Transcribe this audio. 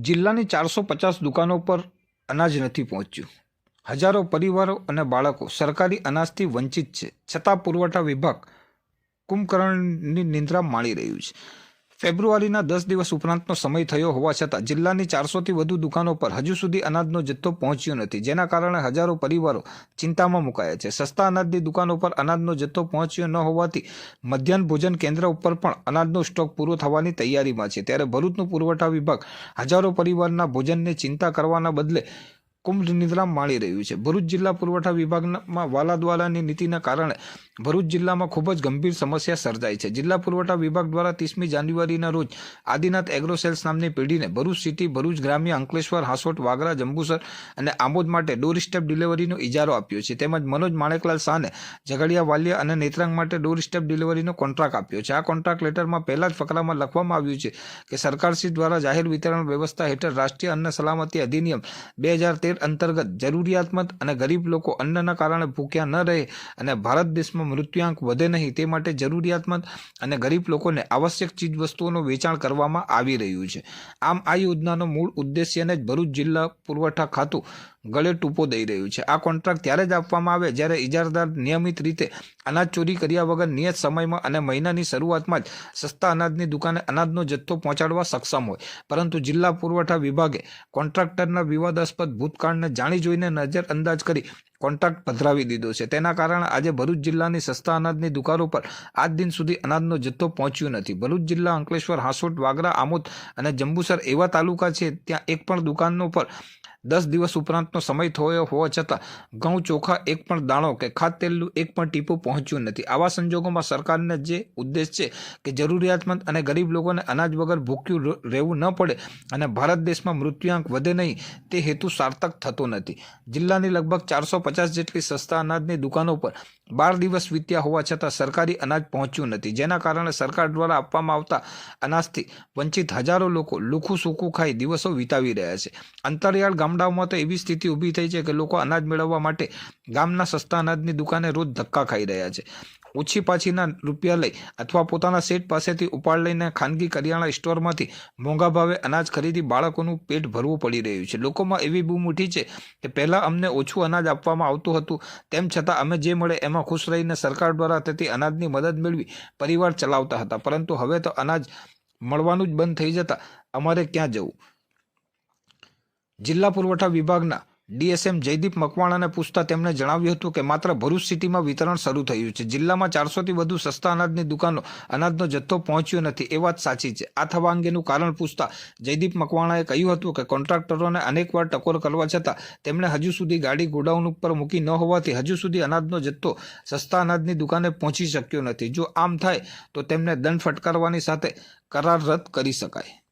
જિલ્લાની ચારસો પચાસ દુકાનો પર અનાજ નથી પહોંચ્યું. હજારો પરિવારો અને બાળકો સરકારી અનાજથી વંચિત છે. છતાં પુરવઠા વિભાગ કુંભકર્ણની નિંદ્રા માણી રહ્યું છે. ફેબ્રુઆરીના દસ દિવસ ઉપરાંતનો સમય થયો હોવા છતાં જિલ્લાની ચારસોથી વધુ દુકાનો પર હજુ સુધી અનાજનો જથ્થો પહોંચ્યો નથી, જેના કારણે હજારો પરિવારો ચિંતામાં મુકાયા છે. સસ્તા અનાજની દુકાનો પર અનાજનો જથ્થો પહોંચ્યો ન હોવાથી મધ્યાહન ભોજન કેન્દ્ર ઉપર પણ અનાજનો સ્ટોક પૂરો થવાની તૈયારીમાં છે. ત્યારે ભરૂચનો પુરવઠા વિભાગ હજારો પરિવારના ભોજનને ચિંતા કરવાના બદલે કુંભ નિદ્રા માણી રહ્યું છે. ભરૂચ જિલ્લા પુરવઠા વિભાગમાં વાલાદવાલાની નીતિના કારણે ભરૂચ જિલ્લામાં ખૂબ જ ગંભીર સમસ્યા સર્જાઈ છે. જિલ્લા પુરવઠા વિભાગ દ્વારા ત્રીસમી જાન્યુઆરીના રોજ આદિનાથ એગ્રોસેલ્સ નામની પેઢીને ભરૂચ સિટી, ભરૂચ ગ્રામ્ય, અંકલેશ્વર, હાસોટ, વાગરા, જંબુસર અને આમોદ માટે ડોર સ્ટેપ ડિલિવરીનો ઇજારો આપ્યો છે. તેમજ મનોજ માણેકલાલ શાહને ઝઘડિયા વાલિયા અને નેત્રાંગ માટે ડોર સ્ટેપ ડિલિવરીનો કોન્ટ્રાક્ટ આપ્યો છે. આ કોન્ટ્રાક્ટ લેટરમાં પહેલા જ ફકરામાં લખવામાં આવ્યું છે કે સરકારશ્રી દ્વારા જાહેર વિતરણ વ્યવસ્થા હેઠળ રાષ્ટ્રીય અન્ન સલામતી અધિનિયમ બે હજાર તેર અંતર્ગત જરૂરિયાતમંદ અને ગરીબ લોકો અન્નના કારણે ભૂખ્યા ન રહે અને ભારત દેશમાં મૃત્યુઆંક વધે નહીં તે માટે જરૂરિયાતમંદ અને ગરીબ લોકોને આવશ્યક ચીજવસ્તુઓનું વેચાણ કરવામાં આવી રહ્યું છે. આમ આ યોજનાનો મૂળ ઉદ્દેશ્યને જ ભરૂચ જિલ્લા પુરવઠા ખાતું ગળે ટૂંપો દઈ રહ્યું છે. આ કોન્ટ્રાક્ટ ત્યારે જ આપવામાં આવે જ્યારે ઇજારદાર નિયમિત રીતે અનાજ ચોરી કર્યા વગર નિયત સમયમાં અને મહિનાની શરૂઆતમાં જ સસ્તા અનાજની દુકાને અનાજનો જથ્થો પહોંચાડવા સક્ષમ હોય. પરંતુ જિલ્લા પુરવઠા વિભાગે કોન્ટ્રાક્ટરના વિવાદાસ્પદ ભૂતકાળને જાણી જોઈને નજરઅંદાજ કરી કોન્ટ્રાક્ટ પધરાવી દીધો છે. તેના કારણે આજે ભરૂચ જિલ્લાની સસ્તા અનાજની દુકાનો પર આજ દિન સુધી અનાજનો જથ્થો પહોંચ્યો નથી. ભરૂચ જિલ્લા અંકલેશ્વર, હાંસોટ, વાગરા, આમોદ અને જંબુસર એવા તાલુકા છે ત્યાં એક પણ દુકાનો પર દસ દિવસ ઉપરાંતનો સમય થયો હોવા છતાં ઘઉં ચોખા એક પણ દાણો કે તેલનું એક પણ ટીપું પહોંચ્યું નથી. આવા સંજોગોમાં સરકારને જે ઉદ્દેશ છે કે જરૂરિયાતમંદ અને ગરીબ લોકોને અનાજ વગર ભૂખ્યું રહેવું ન પડે અને ભારત દેશમાં મૃત્યુઆંક વધે નહીં, તે હેતુ સાર્થક થતો નથી. જિલ્લાની લગભગ ચારસો પચાસ જેટલી સસ્તા અનાજની દુકાનો પર બાર દિવસ વીત્યા હોવા છતાં સરકારી અનાજ પહોંચ્યું નથી. જેના કારણે સરકાર દ્વારા આપવામાં આવતા અનાજથી વંચિત હજારો લોકો લુખું સૂકું ખાઈ દિવસો વિતાવી રહ્યા છે. અંતરિયાળ ગામડાઓમાં તો એવી સ્થિતિ ઊભી થઈ છે કે લોકો અનાજ મેળવવા માટે ગામના સસ્તા અનાજની દુકાને રોજ ધક્કા ખાઈ રહ્યા છે. ઓછી પાછીના રૂપિયા લઈ અથવા પોતાના સેટ પાસેથી ઉપાડ લઈને ખાનગી કરિયાણા સ્ટોરમાંથી મોંઘા ભાવે અનાજ ખરીદી બાળકોનું પેટ ભરવું પડી રહ્યું છે. લોકોમાં એવી બૂમ ઉઠી છે કે પહેલાં અમને ઓછું અનાજ આપવામાં આવતું હતું, તેમ છતાં અમે જે મળે એમાં ખુશ રહીને સરકાર દ્વારા થતી અનાજની મદદ મેળવી પરિવાર ચલાવતા હતા. પરંતુ હવે તો અનાજ મળવાનું જ બંધ થઈ જતાં અમારે ક્યાં જવું? જિલ્લા પુરવઠા વિભાગના ડીએસએમ જયદીપ મકવાણાને પૂછતા તેમણે જણાવ્યું હતું કે માત્ર ભરૂચ સિટીમાં વિતરણ શરૂ થયું છે. જિલ્લામાં ચારસોથી વધુ સસ્તા અનાજની દુકાનો અનાજનો જથ્થો પહોંચ્યો નથી. એ વાત સાચી છે. આ થવા અંગેનું કારણ પૂછતા જયદીપ મકવાણાએ કહ્યું હતું કે કોન્ટ્રાક્ટરોને અનેકવાર ટકોર કરવા છતાં તેમણે હજુ સુધી ગાડી ગોડાઉન ઉપર મૂકી ન હોવાથી હજુ સુધી અનાજનો જથ્થો સસ્તા અનાજની દુકાને પહોંચી શક્યો નથી. જો આમ થાય તો તેમને દંડ ફટકારવાની સાથે કરાર રદ કરી શકાય.